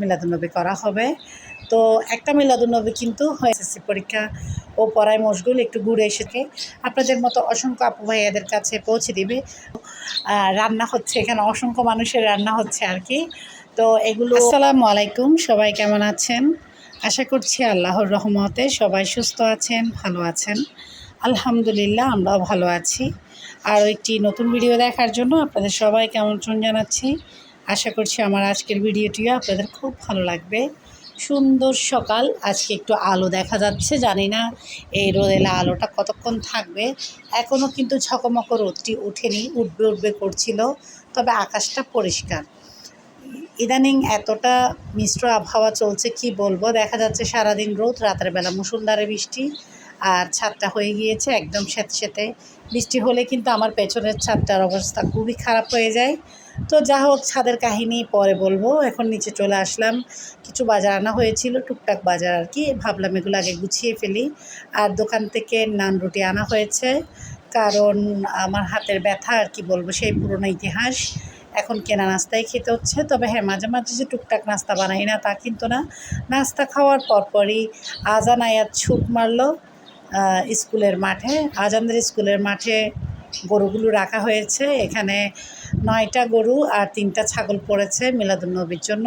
মিলাদুন্নবী করা হবে। তো একটা মিলাদুন্নবী কিন্তু এসএসসি পরীক্ষা ও পড়ায় মশগুল, একটু ঘুরে এসেছে। আপনাদের মতো অসংখ্য আপু ভাইয়াদের কাছে পৌঁছে দিবে। রান্না হচ্ছে এখানে, অসংখ্য মানুষের রান্না হচ্ছে আর কি। তো এগুলো আসসালামু আলাইকুম, সবাই কেমন আছেন? আশা করছি আল্লাহর রহমতে সবাই সুস্থ আছেন, ভালো আছেন। আলহামদুলিল্লাহ, আমরাও ভালো আছি। আর একটি নতুন ভিডিও দেখার জন্য আপনাদের সবাইকে আমন্ত্রণ জানাচ্ছি। আশা করছি আমার আজকের ভিডিওটিও আপনাদের খুব ভালো লাগবে। সুন্দর সকাল, আজকে একটু আলো দেখা যাচ্ছে, জানি না এই রোদেলা আলোটা কতক্ষণ থাকবে। এখনও কিন্তু ঝকমক রোদটি ওঠেনি, উঠবে উঠবে করছিল, তবে আকাশটা পরিষ্কার। ইদানিং এতটা মিশ্র আবহাওয়া চলছে, কি বলব? দেখা যাচ্ছে সারাদিন রোদ, রাতের বেলা মুসুলধারে বৃষ্টি, আর ছাদটা হয়ে গিয়েছে একদম স্যাঁতে স্যাঁতে বৃষ্টি হলে কিন্তু আমার পেছনের ছাদটার অবস্থা খুবই খারাপ হয়ে যায়। তো যা হোক, ছাদের কাহিনী পরে বলব। এখন নিচে চলে আসলাম। কিছু বাজার আনা হয়েছিল, টুকটাক বাজার আর কি। ভাবলাম এগুলো আগে গুছিয়ে ফেলি। আর দোকান থেকে নান রুটি আনা হয়েছে। কারণ আমার হাতের ব্যথা আর কি বলব, সেই পুরনো ইতিহাস। এখন কেনা নাস্তাই খেতে হচ্ছে। তবে হ্যাঁ মাঝে মাঝে যে টুকটাক নাস্তা বানাই না, তা কিন্তু না। নাস্তা খাওয়ার পরপরই আজান আয়াত ছুট মারলো স্কুলের মাঠে। আজানদের স্কুলের মাঠে গরুগুলো রাখা হয়েছে। এখানে নয়টা গরু আর তিনটা ছাগল পড়েছে মিলাদুন্নবীর জন্য।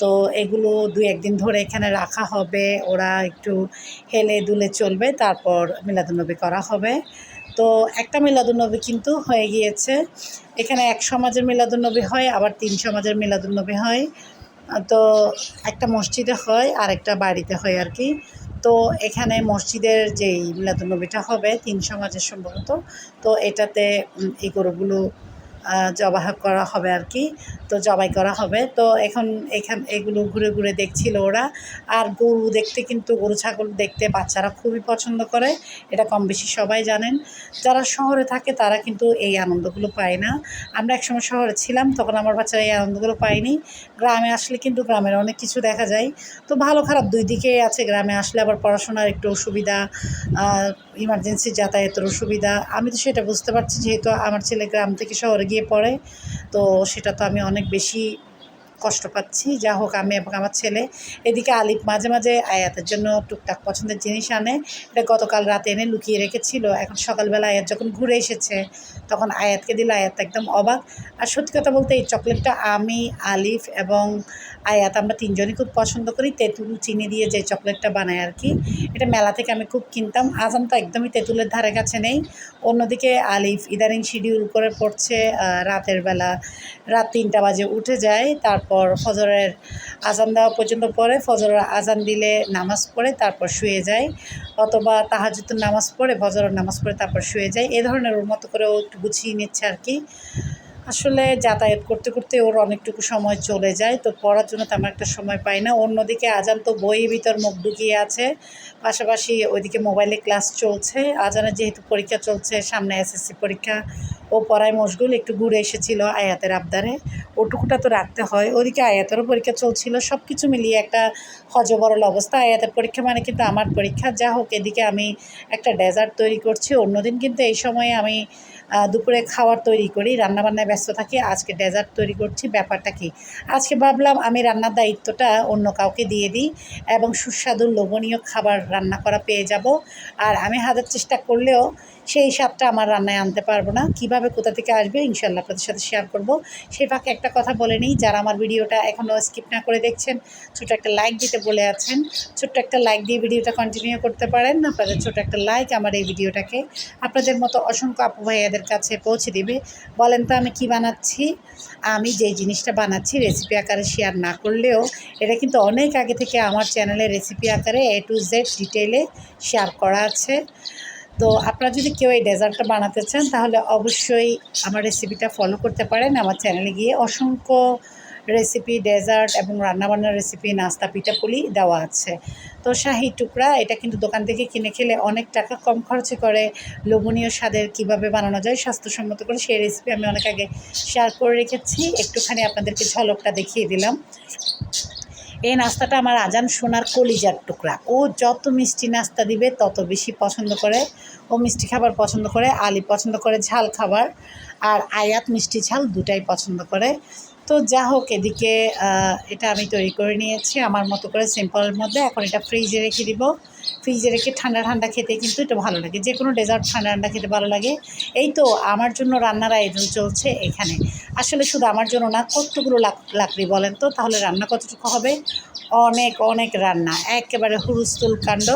তো এগুলো দুই একদিন ধরে এখানে রাখা হবে। ওরা একটু হেলে দুলে চলবে, তারপর মিলাদুন্নবী করা হবে। তো একটা মিলাদুন্নবী কিন্তু হয়ে গিয়েছে। এখানে এক সমাজের মিলাদুন্নবী হয়, আবার তিন সমাজের মিলাদুন্নবী হয়। তো একটা মসজিদে হয় আর একটা বাড়িতে হয় আর কি। তো এখানে মসজিদের যেই মিলাদুন্নবীটা হবে, তিন সমাজের সম্ভবত, তো এটাতে এই গরুগুলো জবাহ করা হবে আর কি। তো জবাই করা হবে। তো এখন এখান, এগুলো ঘুরে ঘুরে দেখছিল ওরা। আর গরু দেখতে কিন্তু, গরু, ছাগল দেখতে বাচ্চারা খুবই পছন্দ করে। এটা কম বেশি সবাই জানেন। যারা শহরে থাকে তারা কিন্তু এই আনন্দগুলো পায় না। আমরা একসময় শহরে ছিলাম, তখন আমার বাচ্চারা এই আনন্দগুলো পায়নি। গ্রামে আসলে কিন্তু গ্রামের অনেক কিছু দেখা যায়। তো ভালো খারাপ দুই দিকেই আছে। গ্রামে আসলে আবার পড়াশোনার একটু অসুবিধা ইমার্জেন্সি যাতায়াতের অসুবিধা। আমি তো সেটা বুঝতে পারছি, যেহেতু আমার ছেলে গ্রাম থেকে শহরে গিয়ে পড়ে। তো সেটা তো আমি অনেক বেশি কষ্ট পাচ্ছি। যা হোক আমি এবং আমার ছেলে। এদিকে আলিফ মাঝে মাঝে আয়াতের জন্য টুকটাক পছন্দের জিনিস আনে। এটা গতকাল রাতে এনে লুকিয়ে রেখেছিল। এখন সকালবেলা আয়াত যখন ঘুরে এসেছে, তখন আয়াতকে দিল আয়াত একদম অবাক। আর সত্যি কথা বলতে এই চকলেটটা আমি, আলিফ এবং আয়াত আমরা তিনজনই খুব পছন্দ করি। তেঁতুল, চিনি দিয়ে যে চকলেটটা বানায় আর কি। এটা মেলা থেকে আমি খুব কিনতাম। আজান তো একদমই তেঁতুলের ধারে কাছে নেই। অন্যদিকে আলিফ ইদানিং শিডিউল করে পড়ছে রাতের বেলা। রাত তিনটা বাজে উঠে যায়। তারপর ফজরের আজান দেওয়া পর্যন্ত পরে ফজরের আজান দিলে নামাজ পড়ে, তারপর শুয়ে যায়। অথবা তাহাজুতুর নামাজ পড়ে, ফজরের নামাজ পড়ে, তারপর শুয়ে যায়। এ ধরনের ওর মতো করে ও একটু গুছিয়ে নিচ্ছে আর কি। আসলে যাতায়াত করতে করতে ওর অনেকটুকু সময় চলে যায়, তো পড়ার জন্য তেমন একটা সময় পাই না। অন্যদিকে আজান তো বইয়ের ভিতর মুখ ঢুকিয়ে আছে। পাশাপাশি ওইদিকে মোবাইলে ক্লাস চলছে। আজানের যেহেতু পরীক্ষা চলছে, সামনে এসএসসি পরীক্ষা ও পড়ায় মশগুল, একটু ঘুরে এসেছিল আয়াতের আবদারে। ওটুকুটা তো রাখতে হয়। ওদিকে আয়াতেরও পরীক্ষা চলছিল। সব কিছু মিলিয়ে একটা হজবরল অবস্থা। আয়াতের পরীক্ষা মানে কিন্তু আমার পরীক্ষা। যা হোক, এদিকে আমি একটা ডেজার্ট তৈরি করছি। অন্যদিন কিন্তু এই সময়ে আমি দুপুরে খাবার তৈরি করি। রান্নাবান্নায় ব্যস্ত থাকি। আজকে ডেজার্ট তৈরি করছি। ব্যাপারটা কি? আজকে ভাবলাম আমি রান্নার দায়িত্বটা অন্য কাউকে দিয়ে দিই এবং সুস্বাদু লোভনীয় খাবার রান্না করা পেয়ে যাব। আর আমি হাজার চেষ্টা করলেও সেই স্বাদটা আমার রান্নায় আনতে পারব না। কীভাবে কোথা থেকে আসবে ইনশাল্লাহ আপনাদের সাথে শেয়ার করব। সেই ফাঁকে একটা কথা বলে নিই, যারা আমার ভিডিওটা এখনও স্কিপ না করে দেখছেন ছোটো একটা লাইক দিতে বলে আছেন। ছোট্ট একটা লাইক দিয়ে ভিডিওটা কন্টিনিউ করতে পারেন, আপনাদের ছোটো একটা লাইক আমার এই ভিডিওটাকে আপনাদের মতো অসংখ্য আপু ভাইয়াদের কাছে পৌঁছে দিবে। বলেন তো আমি কি বানাচ্ছি? আমি যেই জিনিসটা বানাচ্ছি রেসিপি আকারে শেয়ার না করলেও, এটা কিন্তু অনেক আগে থেকে আমার চ্যানেলে রেসিপি আকারে এ টু জেড ডিটেলে শেয়ার করা আছে। তো আপনারা যদি কেউ এই ডেজার্টটা বানাতে চান, তাহলে অবশ্যই আমার রেসিপিটা ফলো করতে পারেন। আমার চ্যানেলে গিয়ে অসংখ্য রেসিপি ডেজার্ট এবং রান্নাবান্নার রেসিপি নাস্তা, পিঠাপুলি দেওয়া আছে। তো শাহি টুকরা, এটা কিন্তু দোকান থেকে কিনে খেলে অনেক টাকা কম খরচে করে। লোভনীয় স্বাদের কীভাবে বানানো যায়, স্বাস্থ্যসম্মত করে সেই রেসিপি আমি অনেক আগে শেয়ার করে রেখেছি। একটুখানি আপনাদেরকে ঝলকটা দেখিয়ে দিলাম। এই নাস্তাটা আমার আজান সোনার কলিজার টুকরা। ও যত মিষ্টি নাস্তা দিবে, তত বেশি পছন্দ করে। ও মিষ্টি খাবার পছন্দ করে, আলি পছন্দ করে ঝাল খাবার, আর আয়াত মিষ্টি ঝাল দুটাই পছন্দ করে। তো যা হোক, এদিকে এটা আমি তৈরি করে নিয়েছি। আমার মতো করে সিম্পলের মধ্যে এখন এটা ফ্রিজে রেখে দিব। ফ্রিজে রেখে ঠান্ডা ঠান্ডা খেতে কিন্তু এটা ভালো লাগে। যে কোনো ডেজার্ট ঠান্ডা ঠান্ডা খেতে ভালো লাগে। এই তো আমার জন্য রান্নার আয়োজন চলছে এখানে। আসলে শুধু আমার জন্য না, কতগুলো লাক- লাকড়ি বলেন তো? তাহলে রান্না কতটুকু হবে? অনেক অনেক রান্না। একেবারে হুরুস্তুল কাণ্ড।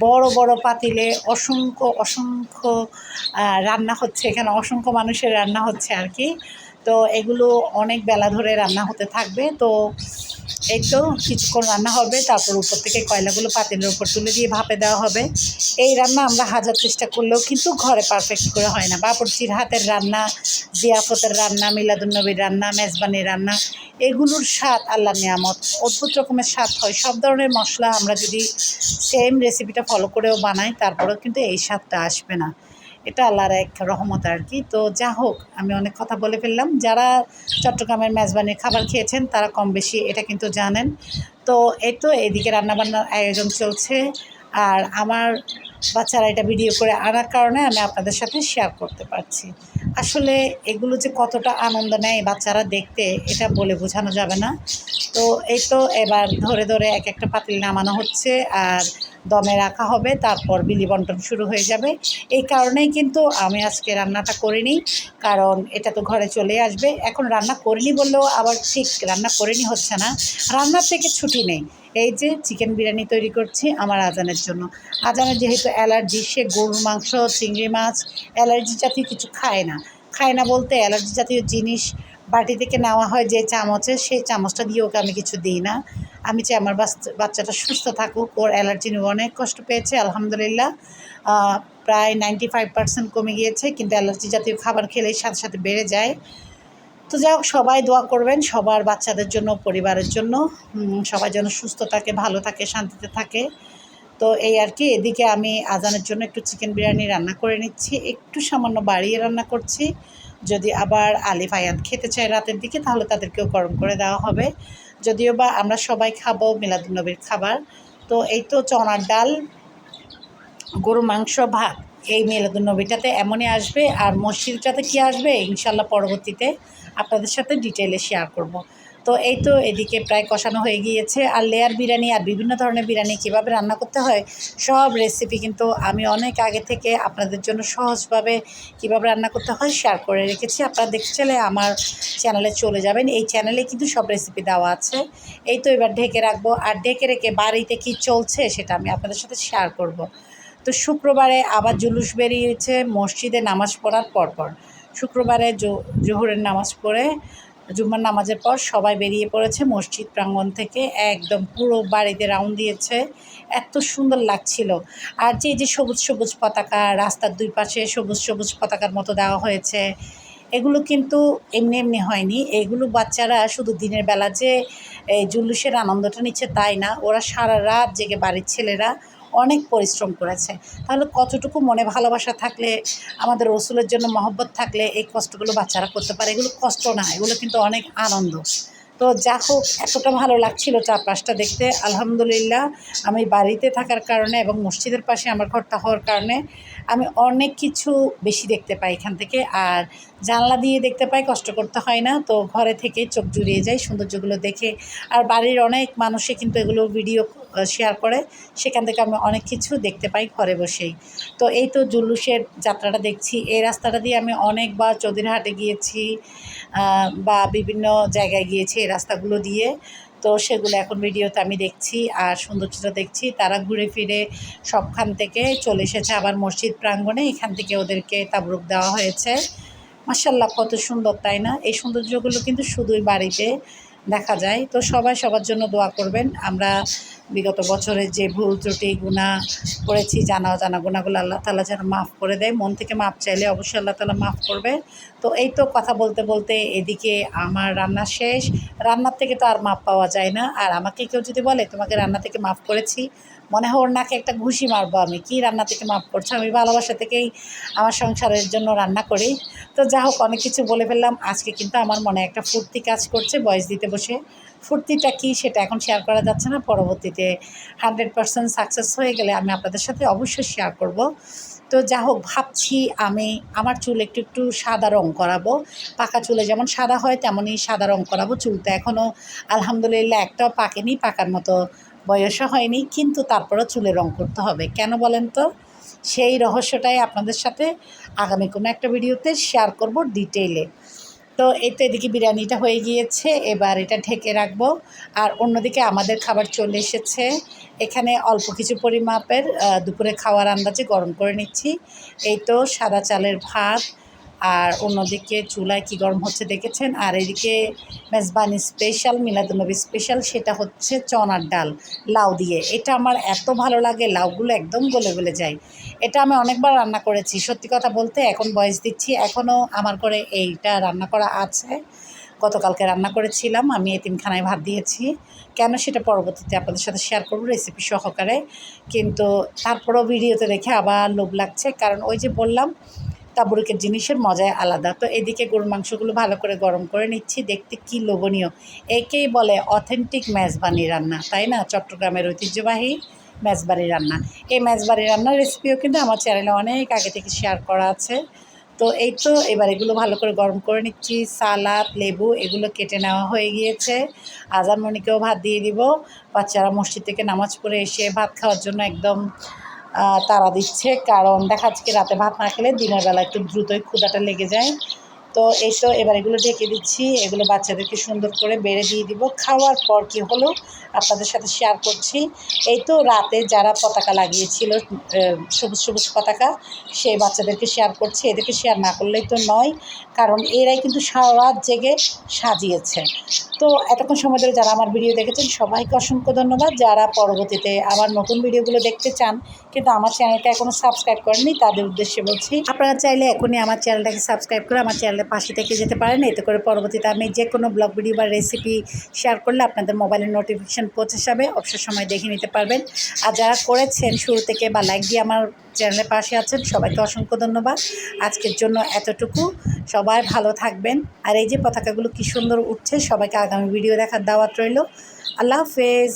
বড় বড় পাতিলে অসংখ্য অসংখ্য রান্না হচ্ছে এখানে, অসংখ্য মানুষের রান্না হচ্ছে আর কি। তো এগুলো অনেক বেলা ধরে রান্না হতে থাকবে। তো এই তো কিছুক্ষণ রান্না হবে, তারপর উপর থেকে কয়লাগুলো পাতিলের উপর তুলে দিয়ে ভাপে দেওয়া হবে। এই রান্না আমরা হাজার চেষ্টা করলেও কিন্তু ঘরে পারফেক্ট করে হয় না। বাপরচির হাতের রান্না, জিয়াফতের রান্না, মিলাদুন্নবীর রান্না, মেজবানির রান্না, এগুলোর স্বাদ আল্লাহ নিয়ামত। অদ্ভুত রকমের স্বাদ হয়। সব ধরনের মশলা আমরা যদি সেম রেসিপিটা ফলো করেও বানাই, তারপরেও কিন্তু এই স্বাদটা আসবে না। এটা আল্লাহর এক রহমত আর কি। তো যা হোক, আমি অনেক কথা বলে ফেললাম। যারা চট্টগ্রামের মেজবানির খাবার খেয়েছেন, তারা কম বেশি এটা কিন্তু জানেন। তো এই তো এদিকে রান্নাবান্নার আয়োজন চলছে। আর আমার বাচ্চারা এটা ভিডিও করে আনার কারণে আমি আপনাদের সাথে শেয়ার করতে পারছি। আসলে এগুলো যে কতটা আনন্দ নেয় বাচ্চারা দেখতে, এটা বলে বোঝানো যাবে না। তো এই তো এবার ধরে ধরে এক একটা পাতিল নামানো হচ্ছে আর দমে রাখা হবে, তারপর বিলি বন্টন শুরু হয়ে যাবে। এই কারণেই কিন্তু আমি আজকে রান্নাটা করিনি, কারণ এটা তো ঘরে চলে আসবে। এখন রান্না করিনি বললেও আবার ঠিক রান্না করিনি হচ্ছে না। রান্নার থেকে ছুটি নেই। এই যে চিকেন বিরিয়ানি তৈরি করছি আমার আজানের জন্য। আজানের যেহেতু অ্যালার্জি, সে গরুর মাংস, চিংড়ি মাছ অ্যালার্জি জাতীয় কিছু খায় না। খায় না বলতে অ্যালার্জি জাতীয় জিনিস বাটি থেকে নেওয়া হয় যে চামচে, সেই চামচটা দিয়ে ওকে আমি কিছু দিই না। আমি চাই আমার বাচ্চা- বাচ্চাটা সুস্থ থাকুক, ওর অ্যালার্জি নিয়ে অনেক কষ্ট পেয়েছে, আলহামদুলিল্লাহ। প্রায় নাইনটি ফাইভ পার্সেন্ট কমে গিয়েছে, কিন্তু অ্যালার্জি জাতীয় খাবার খেলেই সাথে সাথে বেড়ে যায়। তো যাই হোক, সবাই দোয়া করবেন, সবার বাচ্চাদের জন্য, পরিবারের জন্য। সবাই যেন সুস্থ থাকে, ভালো থাকে, শান্তিতে থাকে। তো এই আর কি, এদিকে আমি আজানের জন্য একটু চিকেন বিরিয়ানি রান্না করে নিচ্ছি। একটু সামান্য বাড়িয়ে রান্না করছি। যদি আবার আলিফ আয়াত খেতে চায় রাতের দিকে, তাহলে তাদেরকেও গরম করে দেওয়া হবে। যদিও বা আমরা সবাই খাব মিলাদুন্নবীর খাবার। তো এই তো চনার ডাল গরু মাংস, ভাত। এই মিলাদুন্নবীটাতে এমনই আসবে, আর মসজিদটাতে কি আসবে? ইনশাল্লাহ পরবর্তীতে। আপনাদের সাথে ডিটেলে শেয়ার করব। তো এই তো এদিকে প্রায় কষানো হয়ে গিয়েছে। আর লেয়ার বিরিয়ানি আর বিভিন্ন ধরনের বিরিয়ানি কীভাবে রান্না করতে হয়, সব রেসিপি কিন্তু আমি অনেক আগে থেকে আপনাদের জন্য সহজভাবে কীভাবে রান্না করতে হয় শেয়ার করে রেখেছি। আপনারা দেখতে চাইলে আমার চ্যানেলে চলে যাবেন। এই চ্যানেলে কিন্তু সব রেসিপি দেওয়া আছে। এই তো এবার ঢেকে রাখব। আর ঢেকে রেখে বাড়িতে কি চলছে সেটা আমি আপনাদের সাথে শেয়ার করব। তো শুক্রবারে আবার জুলুস বেরিয়েছে। মসজিদে নামাজ পড়ার পরপর। শুক্রবারে জোহরের নামাজ পড়ে, জুম্মার নামাজের পর সবাই বেরিয়ে পড়েছে মসজিদ প্রাঙ্গণ থেকে, একদম পুরো বাড়িতে রাউন্ড দিয়েছে। এত সুন্দর লাগছিল। আর যে যে সবুজ সবুজ পতাকা, রাস্তার দুই পাশে সবুজ সবুজ পতাকার মতো দেওয়া হয়েছে, এগুলো কিন্তু এমনি এমনি হয়নি। এগুলো বাচ্চারা শুধু দিনের বেলা যে, এই জুলুসের আনন্দটা নিচ্ছে তাই না, ওরা সারা রাত জেগে বাড়ির ছেলেরা অনেক পরিশ্রম করেছে। তাহলে কতটুকু মনে ভালোবাসা থাকলে, আমাদের রসুলের জন্য মহব্বত থাকলে এই কষ্টগুলো বাচ্চারা করতে পারে? এগুলো কষ্ট না, এগুলো কিন্তু অনেক আনন্দ। তো যা হোক, এতটা ভালো লাগছিল চারপাশটা দেখতে। আলহামদুলিল্লাহ, আমি বাড়িতে থাকার কারণে এবং মসজিদের পাশে আমার ঘরটা হওয়ার কারণে আমি অনেক কিছু বেশি দেখতে পাই এখান থেকে। আর জানলা দিয়ে দেখতে পাই, কষ্ট করতে হয় না। তো ঘরে থেকে চোখ জুড়িয়ে যায় সৌন্দর্যগুলো দেখে। আর বাড়ির অনেক মানুষে কিন্তু এগুলো ভিডিও শেয়ার করে, সেখান থেকে আমি অনেক কিছু দেখতে পাই ঘরে বসেই। তো এই তো জুলুসের যাত্রাটা দেখছি। এই রাস্তাটা দিয়ে আমি অনেকবার চৌধুরীহাটে গিয়েছি বা বিভিন্ন জায়গায় গিয়েছি এই রাস্তাগুলো দিয়ে। তো সেগুলো এখন ভিডিওতে আমি দেখছি আর সৌন্দর্যটা দেখছি। তারা ঘুরে ফিরে সবখান থেকে চলে এসেছে আবার মসজিদ প্রাঙ্গণে। এখান থেকে ওদেরকে তাবরুক দেওয়া হয়েছে। মাসাল্লাহ কত সুন্দর, তাই না? এই সৌন্দর্যগুলো কিন্তু শুধুই বাড়িতে দেখা যায়। তো সবাই সবার জন্য দোয়া করবেন। আমরা বিগত বছরে যে ভুল ত্রুটি গুণা করেছি, জানা অজানা গুণাগুলো আল্লাহ তালা যেন মাফ করে দেয়। মন থেকে মাপ চাইলে অবশ্যই আল্লাহ তালা মাফ করবে। তো এই তো কথা বলতে বলতে এদিকে আমার রান্না শেষ। রান্নার থেকে তো আর মাপ পাওয়া যায় না। আর আমাকে কেউ যদি বলে, তোমাকে রান্না থেকে মাফ করেছি। মনে হয় ওর নাকে একটা ঘুষি মারবো আমি। কি রান্না থেকে মাফ করছ? আমি ভালোবাসা থেকেই আমার সংসারের জন্য রান্না করি। তো যা হোক, অনেক কিছু বলে ফেললাম। আজকে কিন্তু আমার মনে একটা ফুর্তি কাজ করছে, বয়স দিতে বসে। ফুর্তিটা কী সেটা এখন শেয়ার করা যাচ্ছে না, পরবর্তীতে হান্ড্রেড পারসেন্ট সাকসেস হয়ে গেলে আমি আপনাদের সাথে অবশ্যই শেয়ার করব। তো যা হোক, ভাবছি আমি আমার চুল একটু একটু সাদা রং করাবো। পাকা চুলে যেমন সাদা হয়, তেমনই সাদা রং করাবো। চুলটা এখনও আলহামদুলিল্লাহ একটাও পাকেনি, পাকার মতো বয়সও হয়নি। কিন্তু তারপরেও চুলে রং করতে হবে। কেন বলেন তো? সেই রহস্যটাই আপনাদের সাথে আগামী কোনো একটা ভিডিওতে শেয়ার করব ডিটেইলে তো এই তো এদিকে বিরিয়ানিটা হয়ে গিয়েছে, এবার এটা ঢেকে রাখব। আর অন্যদিকে আমাদের খাবার চলে এসেছে। এখানে অল্প কিছু পরিমাপের দুপুরে খাওয়ার আন্দাজে গরম করে নিচ্ছি। এই তো সাদা চালের ভাত আর অন্যদিকে চুলায় কি গরম হচ্ছে দেখেছেন? আর এদিকে মেজবানি স্পেশাল মিলাদুলনবী স্পেশাল সেটা হচ্ছে চনার ডাল, লাউ দিয়ে। এটা আমার এত ভালো লাগে, লাউগুলো একদম গলে গলে যায়। এটা আমি অনেকবার রান্না করেছি, সত্যি কথা বলতে এখন বয়স দিচ্ছি, এখনও আমার করে এইটা রান্না করা আছে। গতকালকে রান্না করেছিলাম, আমি এতিমখানায় ভাত দিয়েছি। কেন সেটা পরবর্তীতে আপনাদের সাথে শেয়ার করব রেসিপি সহকারে। কিন্তু তারপরেও ভিডিওতে দেখে আবার লোভ লাগছে, কারণ ওই যে বললাম তাবুরুকের জিনিসের মজাই আলাদা। তো এদিকে গরুর মাংসগুলো ভালো করে গরম করে নিচ্ছি, দেখতে কি লোভনীয়। একেই বলে অথেন্টিক মেজবানি রান্না, তাই না? চট্টগ্রামের ঐতিহ্যবাহী মেজবাড়ি রান্না। এই মেজবাড়ি রান্নার রেসিপিও কিন্তু আমার চ্যানেলে অনেক আগে থেকে শেয়ার করা আছে। তো এই তো, এবার এগুলো ভালো করে গরম করে নিচ্ছি। সালাদ, লেবু, এগুলো কেটে নেওয়া হয়ে গিয়েছে। আজান মনিকেও ভাত দিয়ে দিব। বাচ্চারা মসজিদ থেকে নামাজ পড়ে এসে ভাত খাওয়ার জন্য একদম তাড়া দিচ্ছে, কারণ দেখা যাচ্ছে রাতে ভাত না খেলে দিনের বেলা একটু দ্রুতই ক্ষুদাটা লেগে যায়। তো তো এবার এগুলো ঢেকে দিচ্ছি, এগুলো বাচ্চাদেরকে সুন্দর করে বেড়ে দিয়ে দিব। খাওয়ার পর কি হলো আপনাদের সাথে শেয়ার করছি। এই তো রাতে যারা পতাকা লাগিয়েছিল সবুজ সবুজ পতাকা, সেই বাচ্চাদেরকে শেয়ার করছি। এদেরকে শেয়ার না করলেই তো নয়, কারণ এরাই কিন্তু সারা রাত জেগে সাজিয়েছে। তো এতক্ষণ সময় ধরে যারা আমার ভিডিও দেখেছেন, সবাইকে অসংখ্য ধন্যবাদ। যারা পরবর্তীতে আমার নতুন ভিডিওগুলো দেখতে চান কিন্তু আমার চ্যানেলটা এখনও সাবস্ক্রাইব করেনি তাদের উদ্দেশ্যে বলছি, আপনারা চাইলে এখনই আমার চ্যানেলটাকে সাবস্ক্রাইব করে আমার চ্যানেলের পাশে থেকে যেতে পারেন। এতে করে পরবর্তীতে আমি যে কোনো ব্লগ ভিডিও বা রেসিপি শেয়ার করলে আপনাদের মোবাইলের নোটিফিকেশান পৌঁছে যাবে, অবসর সময় দেখে নিতে পারবেন। আর যারা করেছেন শুরু থেকে বা লাইক দিয়ে আমার চ্যানেলের পাশে আছেন, সবাইকে অসংখ্য ধন্যবাদ। আজকের জন্য এতটুকু। সবাই ভালো থাকবেন। আর এই যে পতাকাগুলো কি সুন্দর উঠছে, সবাইকে আগামী ভিডিও দেখার দাওয়াত রইল। আল্লাহ হাফেজ।